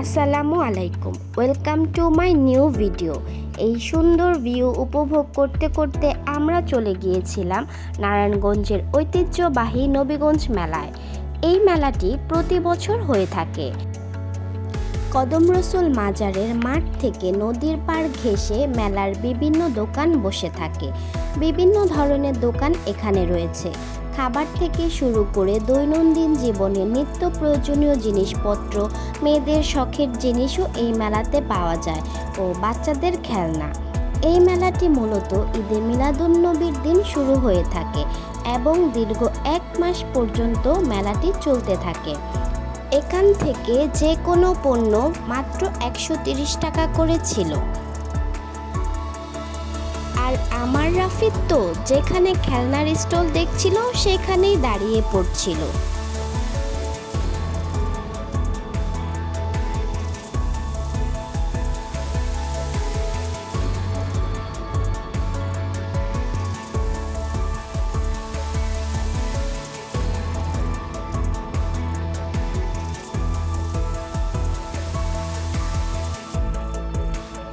আসসালামু আলাইকুম। Welcome to my new video এই সুন্দর ভিউ উপভোগ করতে করতে আমরা চলে গিয়েছিলাম নারায়ণগঞ্জের ঐতিহ্যবাহী নবীগঞ্জ মেলায়। এই মেলাটি প্রতি বছর হয়ে থাকে। কদম রসুল মাজারের মাঠ থেকে নদীর পাড় ঘেঁষে মেলার বিভিন্ন দোকান বসে থাকে। বিভিন্ন ধরনের দোকান এখানে রয়েছে। খাবার থেকে শুরু করে দৈনন্দিন জীবনে নিত্য প্রয়োজনীয় জিনিসপত্র, মেয়েদের শখের জিনিসও এই মেলাতে পাওয়া যায় ও বাচ্চাদের খেলনা। এই মেলাটি মূলত ঈদে মিলাদুন্নবীর দিন শুরু হয়ে থাকে এবং দীর্ঘ এক মাস পর্যন্ত মেলাটি চলতে থাকে। এখান থেকে যে কোনো পণ্য মাত্র একশো টাকা করে ছিল। আর আমার রাফিদ তো যেখানে খেলনার স্টল দেখছিল সেখানেই দাঁড়িয়ে পড়ছিল।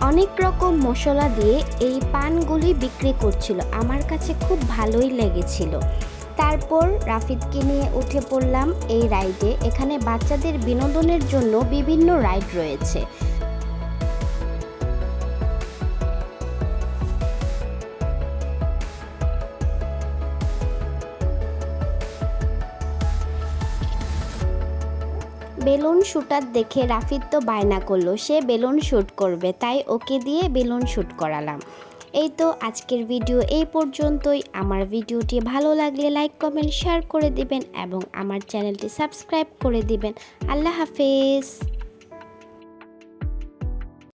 অনেক রকম মশলা দিয়ে এই পানগুলি বিক্রি করছিল। আমার কাছে খুব ভালোই লেগেছিল। তারপর রাফিদকে নিয়ে উঠে পড়লাম এই রাইডে। এখানে বাচ্চাদের বিনোদনের জন্য বিভিন্ন রাইড রয়েছে। বেলুন শুটার দেখে রাফির তো বায়না করল, সে বেলুন শ্যুট করবে, তাই ওকে দিয়ে বেলুন শ্যুট করালাম। এই তো আজকের ভিডিও এই পর্যন্তই। আমার ভিডিওটি ভালো লাগলে লাইক, কমেন্ট শেয়ার করে দিবেন এবং আমার চ্যানেলটি সাবস্ক্রাইব করে দিবেন। আল্লাহ হাফেজ।